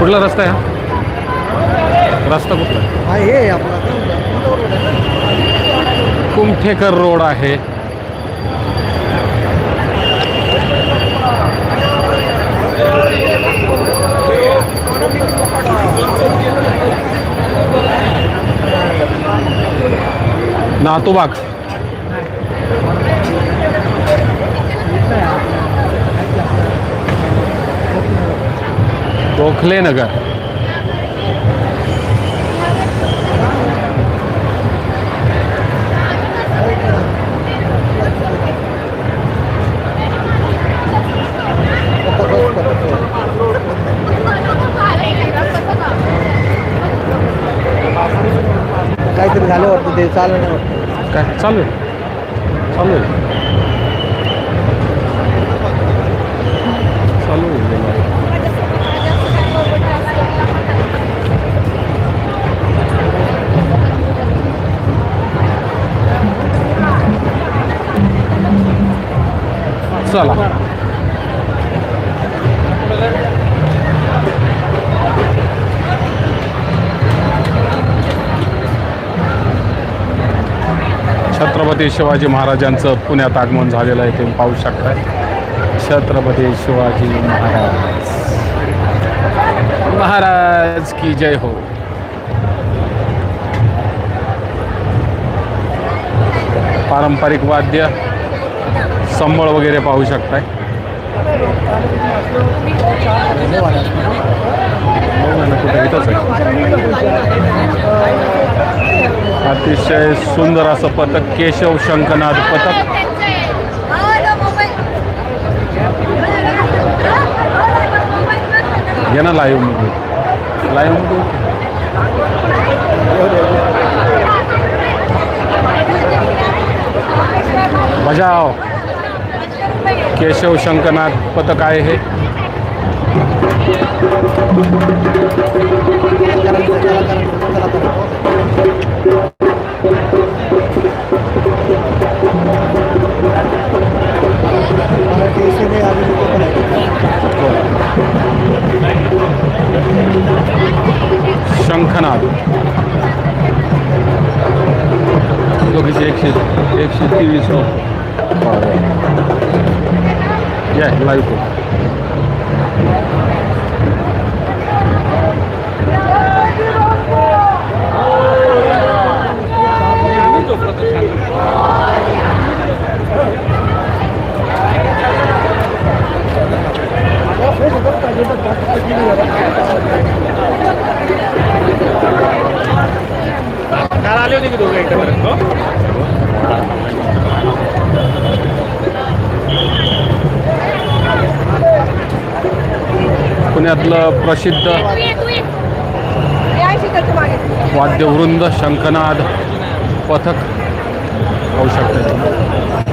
कुठला रस्ता आहे हा? रस्ता कुठला आहे? कुमठेकर रोड आहे. नातूबाग. गोखले नगर काहीतरी झालं वाटतं ते चाललं नाही वाटतं. काय? चालू चालू चालू चला. छत्रपती शिवाजी महाराजांचं पुण्यात आगमन झालेलं आहे तुम्ही पाहू शकता. छत्रपती शिवाजी महाराज. महाराज की जय हो. पारंपरिक वाद्य संबळ वगैरे पाहू शकताय. कुठे अतिशय सुंदर असं पथक केशव शंकनाथ पथक. घे ना लाईव्हमध्ये. लाईव्हमध्ये बजाव. केशव शंखनाथ पथक आहे हे। मराठी सिने आधी लोकं पण आहेत. शंखनाथ दोघीचे एकशे एकशे तेवीस या लाईव्ह पुण्यातलं प्रसिद्ध वाद्यवृंद शंखनाद पथक होऊ शकते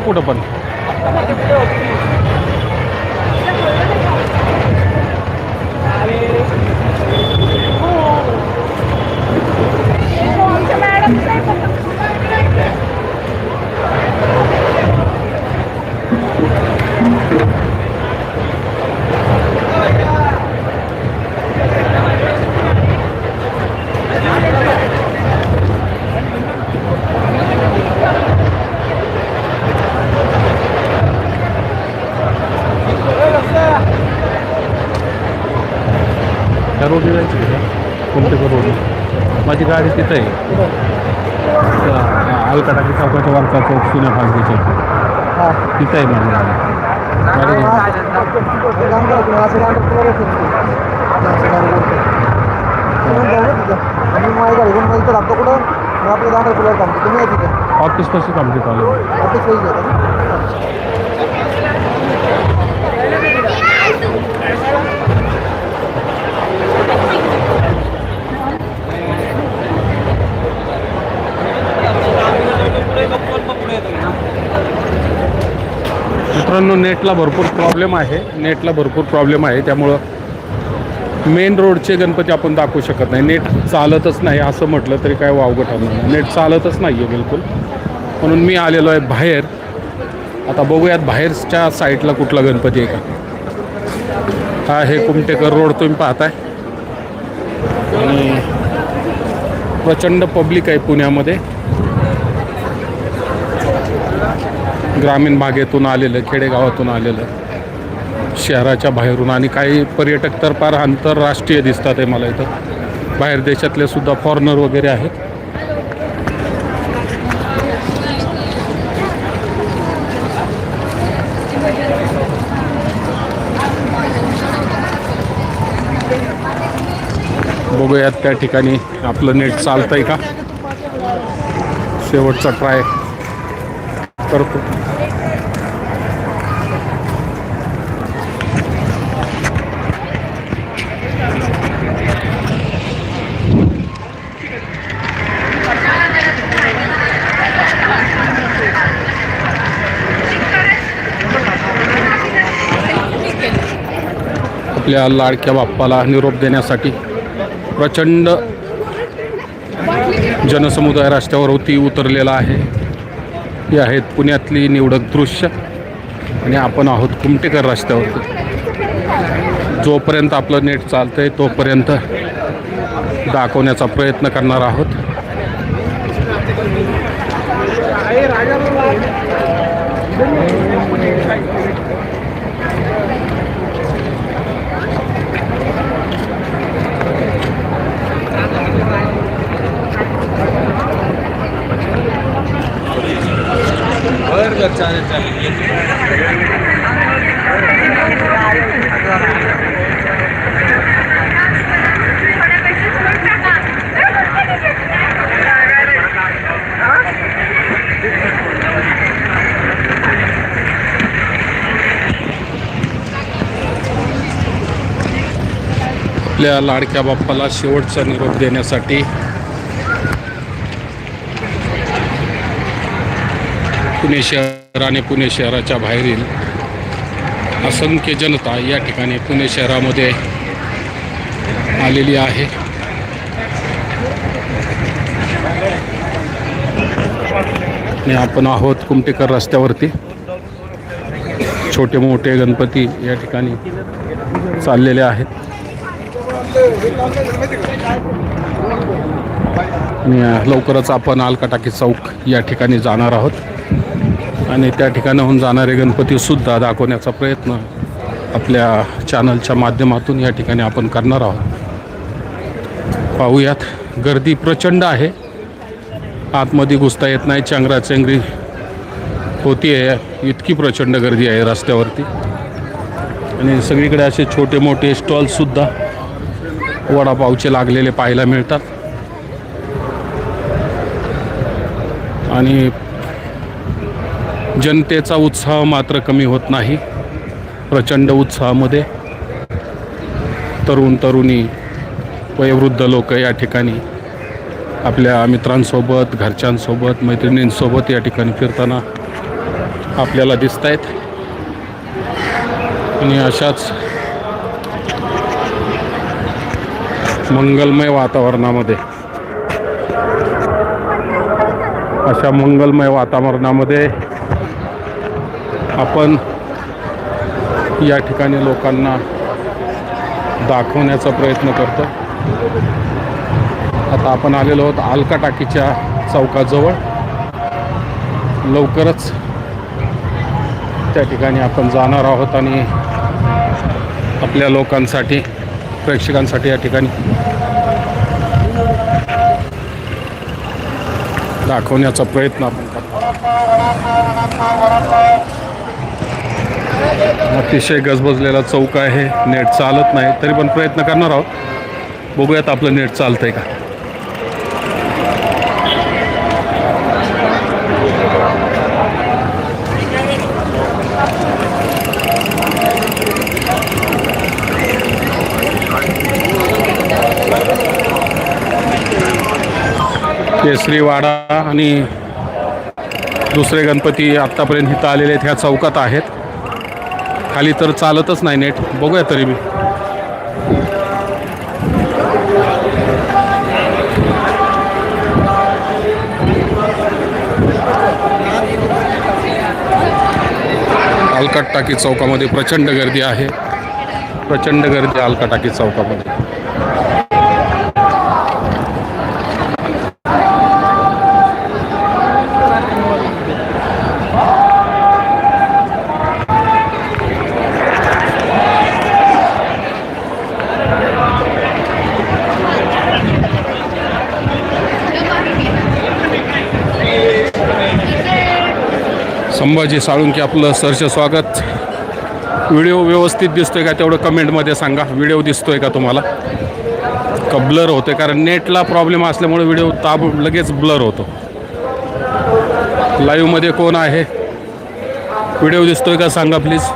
कुठं पण? इथं लागतो कुठं मग आपलं दहा रुपयाला थांबतो तुम्ही या तिथं ऑफिस पासून कम्प्लीट आलं ऑफिस मित्रांनो नेटला भरपूर प्रॉब्लेम आहे. नेटला भरपूर प्रॉब्लेम आहे. त्यामुळं मेन रोडचे गणपती आपण दाखवू शकत नाही. नेट चालतच नाही असं म्हटलं तरी काय वावगं ठरणार नाही. नेट चालतच नाही आहे बिलकुल. म्हणून मी आलेलो आहे बाहेर. आता बघूयात बाहेरच्या साईडला कुठला गणपती आहे का? हा हे कुमटेकर रोड तुम्ही पाहताय. आणि प्रचंड पब्लिक आहे पुण्यामध्ये. ग्रामीण भागेतून आलेलं खेडेगावातून आलेलं शहराच्या बाहेरून आणि काही पर्यटक तर फार आंतरराष्ट्रीय दिसतात आहे मला इथं. बाहेर देशातले सुद्धा फॉरेनर वगैरे आहेत. बघूयात त्या ठिकाणी आपलं नेट चालतंय का? शेवटचा ट्राय करतो. आपल्या लाडक्या बाप्पाला निरोप देण्यासाठी प्रचंड जनसमुदाय रस्त्यावरती उतरलेला आहे. ही आहेत पुण्यातली निवडक दृश्य आणि आपण आहोत कुमटेकर रस्त्यावरती जोपर्यंत आपलं नेट चालतंय तोपर्यंत दाखवण्याचा प्रयत्न करणार आहोत. आपल्या लाडक्या बाप्पाला शेवटचा निरोप देण्यासाठी. पुणे शहर आणि पुणे शहराच्या बाहेरील असंख्य जनता या ठिकाणी पुणे शहरामध्ये आलेली आहे. आणि आपण आहोत कुमटेकर रस्त्यावरती. छोटे मोठे गणपती या ठिकाणी चाललेले आहेत. लवकरच आपण अलकाटाकी चौक या ठिकाणी जाणार आहोत. आणि त्या ठिकाणाहून जाणारे गणपतीसुद्धा दाखवण्याचा प्रयत्न आपल्या चॅनलच्या माध्यमातून या ठिकाणी आपण करणार आहोत. पाहूयात गर्दी प्रचंड आहे. आतमध्ये घुसता येत नाही चांगराचेंगरी होती आहे इतकी प्रचंड गर्दी आहे रस्त्यावरती. आणि सगळीकडे असे छोटे मोठे स्टॉलसुद्धा वडापावचे लागलेले पाहायला मिळतात. आणि जनतेचा उत्साह मात्र कमी होत नाही. प्रचंड उत्साहामध्ये तरुण तरुणी वयोवृद्ध लोक या ठिकाणी आपल्या मित्रांसोबत घरच्यांसोबत मैत्रिणींसोबत या ठिकाणी फिरताना आपल्याला दिसत आहेत आणि अशाच मंगलमय वातावरणामध्ये. अशा मंगलमय वातावरणामध्ये आपण या ठिकाणी लोकांना दाखवण्याचा प्रयत्न करतो. आता आपण आलेलो आहोत आलका टाकीच्या चौकाजवळ. लवकरच त्या ठिकाणी आपण जाणार आहोत आणि आपल्या लोकांसाठी प्रेक्षकांसाठी या ठिकाणी. दाखवण्याचा प्रयत्न आपण करतो. अतिशय गजबजलेला चौक आहे. नेट चालत नाही तरी पण प्रयत्न करणार आहोत. बघूयात आपलं नेट चालतंय का. केसरीवाडा आणि दुसरे गणपती आत्तापर्यंत इथं आलेले आहेत ह्या चौकात आहेत. खाली तर चालतच नाही नेट. बघूया तरी मी. अलकट टाकी चौकामध्ये प्रचंड गर्दी आहे. प्रचंड गर्दी अलका टाकी चौकामध्ये. संभाजी साळुंके आपलं सरचं स्वागत. व्हिडिओ व्यवस्थित दिसतोय का तेवढं कमेंटमध्ये सांगा. व्हिडिओ दिसतोय का तुम्हाला? का ब्लर होतोय? कारण नेटला प्रॉब्लेम असल्यामुळे व्हिडिओ ताब लगेच ब्लर होतो. लाईव्हमध्ये कोण आहे? व्हिडिओ दिसतोय का? सांगा प्लीज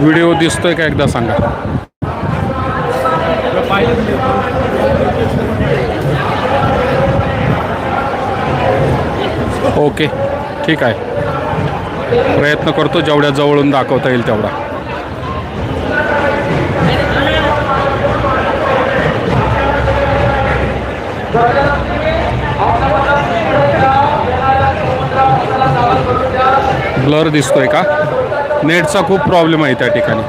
व्हिडिओ दिसतोय का एकदा सांगा. ओके ठीक आहे. प्रयत्न करतो जेवढ्या जवळून दाखवता येईल तेवढा. ब्लर दिसतोय का? नेटचा खूप प्रॉब्लेम आहे त्या ठिकाणी.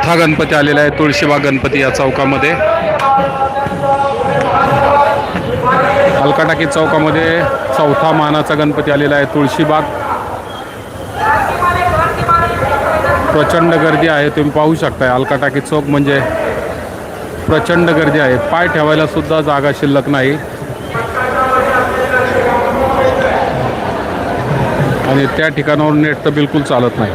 चौथा गणपती आलेला आहे तुळशीबाग गणपती या चौकामध्ये. अलकाटाकी चौकामध्ये चौथा मानाचा गणपती आलेला आहे तुळशीबाग. प्रचंड गर्दी आहे तुम्ही पाहू शकताय अलकाटाकी चौक म्हणजे प्रचंड गर्दी आहे. पाय ठेवायला सुद्धा जागा शिल्लक नाही. आणि त्या ठिकाणावर नेट तर बिलकुल चालत नाही.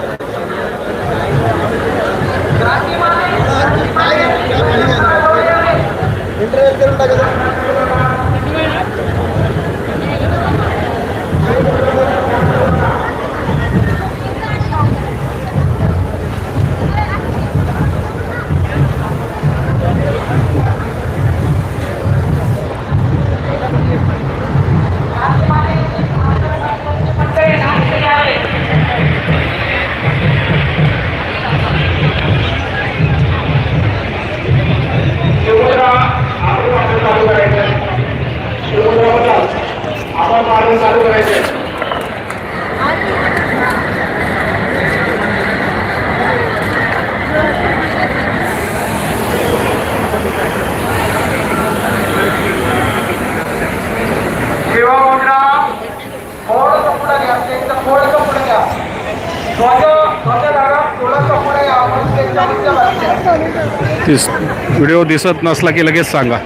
दिस व्हिडिओ दिसत नसला की लगेच सांगा.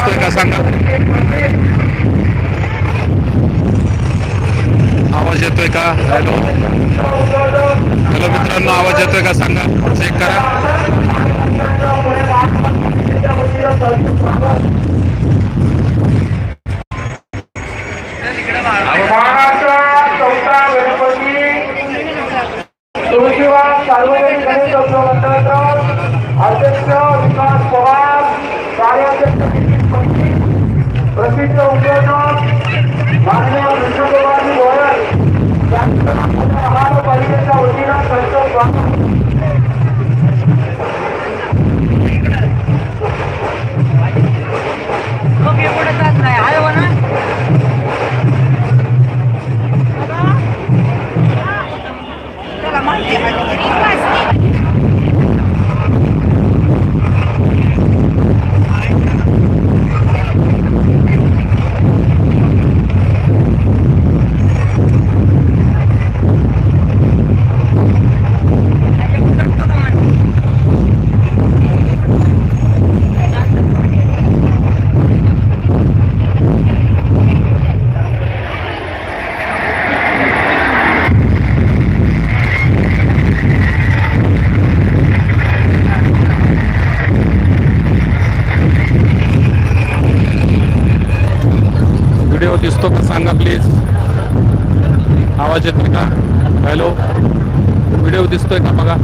दिसतोय का सांगा? आवाज येतोय का? हॅलो? हॅलो मित्रांनो आवाज येतोय का सांगा? चेक करा. अध्यक्ष विकास पवार कार्याध्यक्ष Para quem está um दिसतो का सांगा प्लीज आवाज येतोय का? हॅलो व्हिडिओ दिसतोय का बघा?